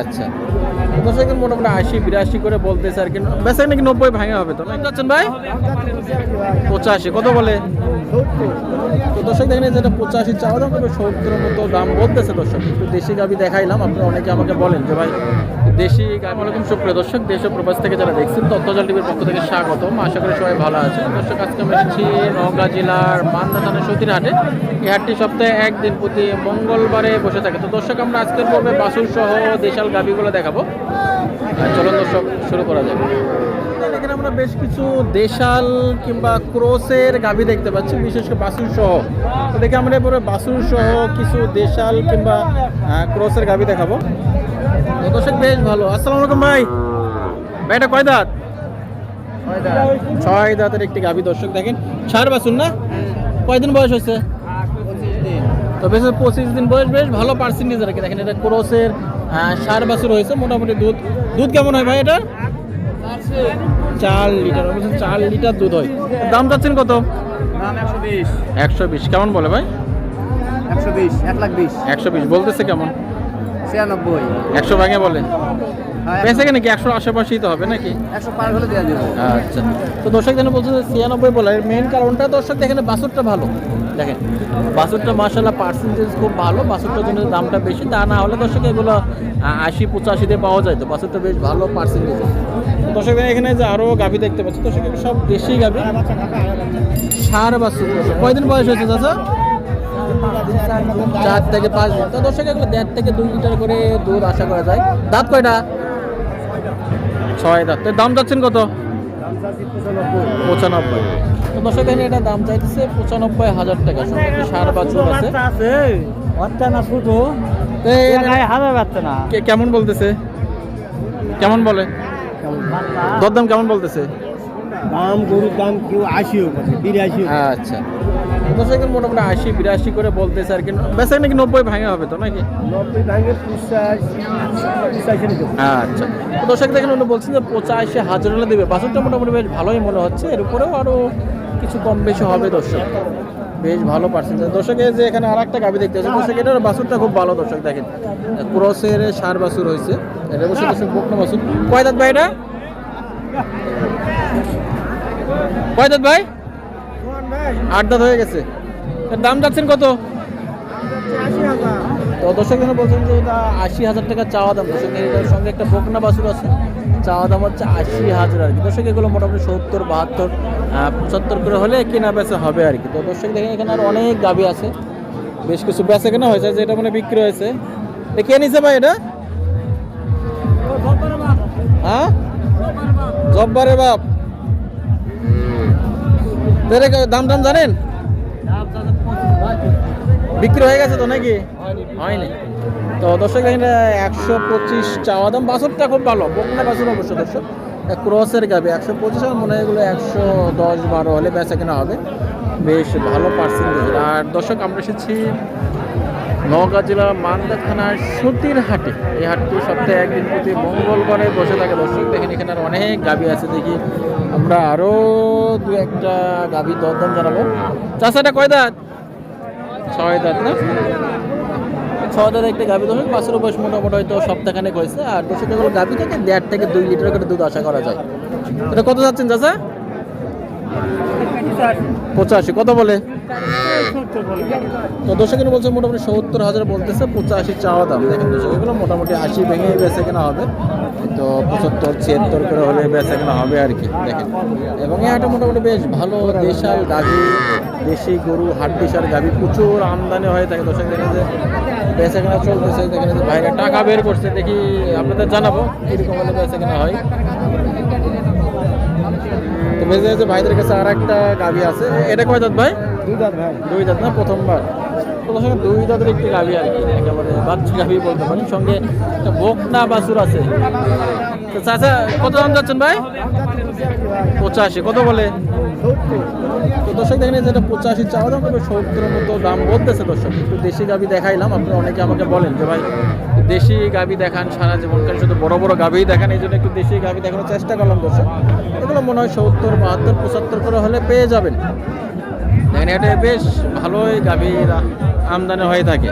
আচ্ছা। মোটামুটি আশি, বিরাশি করে বলতেছে আর কি। নাকি নব্বই, ভাঙা হবে তো? ভাই? পঁচাশি, কত বলে? তো দর্শক যেটা পঁচাশি দাম বলতেছে দর্শক। দেশি গাবি দেখাইলাম আপনি অনেকে আমাকে বলেন যে ভাই দেশি এরকম সুপ্রিয় দর্শক, দেশ ও প্রবাস থেকে যারা দেখছেন তত্ত্বজাল টিভির পক্ষ থেকে স্বাগতম। আশা করি সবাই ভালো আছে দর্শক, আজকে আমরা এসেছি নওগাঁ জেলার মান্দা থানার সতীর এই হাটটি সপ্তাহে একদিন প্রতি মঙ্গলবারে বসে থাকে। তো দর্শক, আমরা আজকের পর্বে বাসুর সহ দেশাল গাবিগুলো দেখাবো। চলুন দর্শক, শুরু করা যাবে এখানে আমরা বেশ কিছু দেশাল কিংবা ক্রোসের গাভি দেখতে পাচ্ছি, বিশেষ করে বাসুর সহ। দেখে আমরা এবারে বাসুর সহ কিছু দেশাল কিংবা ক্রোসের গাভি দেখাবো। দর্শক বেশ ভালো। আসসালামু আলাইকুম ভাই। ভাই এটা কয় দাঁত? ছয় দাঁতের একটি গাভি দর্শক দেখেন। সার বাসুর না? কয়দিন বয়স হয়েছে? তো বেশ পঁচিশ দিন বয়স বেশ ভালো পার্সেন্টেজ আর কি দেখেন এটা ক্রোসের আহ, সার বাছুর হয়েছে মোটামুটি দুধ। দুধ কেমন হয় ভাই এটা চার লিটার বলছেন চার লিটার দুধ হয়। দাম চাচ্ছেন কত? একশো বিশ। কেমন বলে ভাই? একশো বিশ এক লাখ বিশ। একশো বিশ বলতেছে কেমন? ছিয়ানব্বই। একশো ভাঙে বলে হ্যাঁ, বেঁচে গেলে কি একশো আশেপাশেই তো হবে নাকি? একশো পার হলে দেওয়া যাবে। আচ্ছা। তো দর্শক যেন বলছে ছিয়ানব্বই বলে এর মেন কারণটা দর্শক দেখেন ভালো। দেখেন পার্সেন্টেজ খুব ভালো জন্য দামটা বেশি। তা না হলে দর্শক এগুলো আশি পঁচাশিতে পাওয়া যায় তো বাছুরটা বেশ ভালো পার্সেন্টেজ দর্শক এখানে যে আরও গাভি দেখতে পাচ্ছি দর্শক সব দেশি গাভি। সার দর্শক। কয়দিন বয়স হয়েছে দাদা চার থেকে পাঁচ তো দর্শক এগুলো দেড় থেকে দুই লিটার করে দুধ আশা করা যায়। দাঁত কয়টা? ছয় দাঁত। তো দাম যাচ্ছেন কত? পঁচানব্বই। তো দর্শক, এখানে এটা দাম চাইতেছে পঁচানব্বই হাজার টাকা। সঙ্গে সার বাছুর আছে। না না কেমন বলতেছে? কেমন বলে? দরদাম কেমন বলতেছে? দাম গরুর দাম কেউ আশিও করে বিরাশিও আচ্ছা। এখানে মোটামুটি আশি বিরাশি করে বলতেছে আর কি। বেসে নাকি নব্বই ভাঙা হবে তো নাকি? নব্বই ভাঙে আচ্ছা। দর্শক দেখেন উনি বলছেন যে পঁচাশি হাজার হলে দেবে। বাসনটা মোটামুটি বেশ ভালোই মনে হচ্ছে। এর উপরেও আরও কিছু কম বেশি হবে দর্শক। বেশ ভালো পার্সেন্টেজ দর্শক যে এখানে আর একটা গাবি দেখতে পাচ্ছি দর্শক এটার বাসুরটা খুব ভালো দর্শক দেখেন। ক্রসের সার বাসুর হয়েছে। এটা বসে বসে বকনা বাসুর। কয় দাঁত ভাই এটা? কয় দাঁত ভাই? আট দাঁত হয়ে গেছে। দাম যাচ্ছেন কত? তো দর্শক জন্য বলছেন যে এটা আশি হাজার টাকা চাওয়া দাম। দর্শক এটার সঙ্গে একটা বকনা বাছুর আছে। চাওয়া দাম হচ্ছে আশি হাজার আর কি। দর্শক এগুলো মোটামুটি সত্তর বাহাত্তর পঁচাত্তর করে হলে কেনা বেচা হবে আর কি। তো দর্শক দেখেন এখানে আর অনেক গাবি আছে। বেশ কিছু বেচা কেনা হয়েছে যেটা মানে বিক্রি হয়েছে। কে নিছে ভাই এটা? হ্যাঁ? জব্বারে বাপ। তাহলে দাম দাম জানেন বিক্রি হয়ে গেছে তো নাকি? হয়নি। তো দর্শক এখানে একশো পঁচিশ চাওয়া দাম বাছরটা খুব ভালো বকনা বাছর অবশ্য দর্শক। ক্রসের গাবে একশো পঁচিশ আর মনে হয় এগুলো একশো দশ বারো হলে বেচা কেনা হবে। বেশ ভালো পার্সেন্টেজ আর দর্শক আমরা এসেছি নওগাঁ জেলার মান্দা থানার সুতির হাটে এই হাটটি সপ্তাহে একদিন প্রতি মঙ্গলবারে বসে থাকে দর্শক। দেখেন, এখানে আর অনেক গাবি আছে। দেখি, আমরা আরও দু একটা গাভি দরদাম জানাব। চাষাটা কয় দাঁত? ছয় দাঁত না? ছয় দাঁত একটা গাভি দর্শক পাঁচের বয়স মোটামুটি হয়তো সপ্তাহখানেক হয়েছে। আর দর্শক এগুলো গাভি থেকে দেড় থেকে দুই লিটার করে দুধ আশা করা যায়। এটা কত যাচ্ছেন চাষা পঁচাশি। কত বলে? তো দর্শকের বলছে মোটামুটি সত্তর হাজার বলতেছে, পঁচাশি চাওয়া দাম। দেখেন দর্শক, এগুলো মোটামুটি আশি ভেঙে বেচে কেনা হবে। তো পঁচাত্তর, ছিয়াত্তর করে হলে বেচে কেনা হবে আর কি, দেখেন। এবং এই হাটে মোটামুটি বেশ ভালো দেশাল গাভি, দেশি গরু হাট দেশাল গাভি, প্রচুর আমদানি হয়ে থাকে। দর্শক, দেখেন যে বেচে কেনা চলতেছে, দেখেন যে ভাইরা টাকা বের করছে। দেখি আপনাদের জানাব, কীরকম হলে বেচে কেনা হয়। তো যে ভাইদের কাছে আর একটা গাভি আছে। এটা কয় দাঁত ভাই? দুই দাঁত ভাই, দুই দাঁত না, প্রথমবার। তো সঙ্গে দুই দাঁতের একটি গাভি আর কি, একেবারে বাচ্চা গাভি বলতে পারি সঙ্গে একটা বকনা বাছুর আছে। তো চাচা, কত দাম যাচ্ছেন ভাই? পঁচাশি, কত বলে? তো দর্শক দেখেন যেটা পঁচাশি চাওয়া দাম তবে সত্তরের মতো দাম বলতেছে দর্শক। একটু দেশি গাভি দেখাইলাম আপনারা অনেকে আমাকে বলেন যে, ভাই, দেশি গাভি দেখান, সারা জীবন, কারণ শুধু বড় বড় গাভি দেখান, এই জন্য একটু দেশি গাভি দেখানোর চেষ্টা করলাম দর্শক। এগুলো মনে হয় সত্তর, বাহাত্তর, পঁচাত্তর করে হলে পেয়ে যাবেন। এটা বেশ ভালোই গাভীর আমদানি হয়ে থাকে।